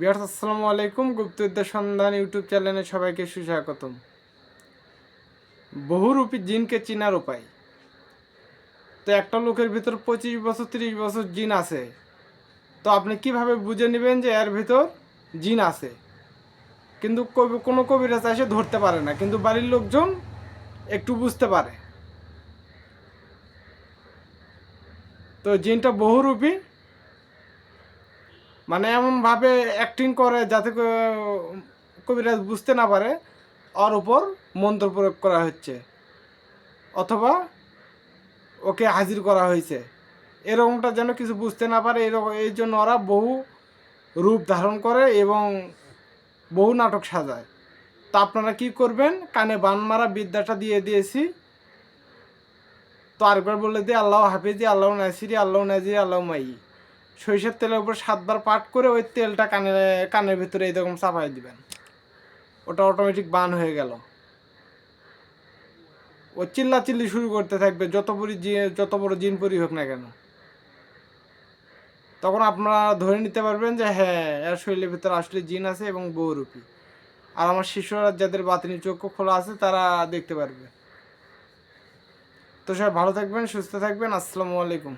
বিয়ার্স আসসালামু আলাইকুম। গুপ্ত গুপ্তবিদ্যা সন্ধান ইউটিউব চ্যানেলে সবাইকে সুস্বাগতম। বহুরূপী জিনকে চিনার উপায়। তো একটা লোকের ভিতর পঁচিশ বছর, তিরিশ বছর জিন আছে। তো আপনি কীভাবে বুঝে নেবেন যে এর ভিতর জিন আছে? কিন্তু কবি, কোনো কবিরাজ এসে ধরতে পারে না। কিন্তু বাড়ির লোকজন একটু বুঝতে পারে। তো জিনটা বহুরূপী মানে এমনভাবে অ্যাক্টিং করে যাতে কবিরাজ বুঝতে না পারে, ওর উপর মন্ত্র প্রয়োগ করা হচ্ছে। অথবা ওকে হাজির করা হয়েছে। এরকমটা যেন কিছু বুঝতে না পারে এরকম এই জন্য ওরা বহু রূপ ধারণ করে এবং বহু নাটক সাজায়। তো আপনারা কি করবেন? কানে বান মারা বিদ্যাটা দিয়ে দিয়েছি। তো আরেকবার বলে দিই, আল্লাহ হাফিজি, আল্লাহ নাসিরি, আল্লাহ নাজিরি, আল্লাহ মাই সরিষার তেলের উপর সাতবার পাট করে ওই তেলটা কানে, কানের ভিতরে এইরকম চাপাই দিবেন। ওটা অটোমেটিক বান হয়ে গেল। ও চিল্লা চিল্লি শুরু করতে থাকবে, যত জি- যত বড় জিন পরি হোক না কেন। তখন আপনারা ধরে নিতে পারবেন যে হ্যাঁ এর শরীরের ভিতরে আসলে জিন আছে এবং বহুরূপী। আর আমার শিশুরা যাদের বাতিনি চক্ষু খোলা আছে, তারা দেখতে পারবে। তো সবাই ভালো থাকবেন, সুস্থ থাকবেন, আসসালামু আলাইকুম।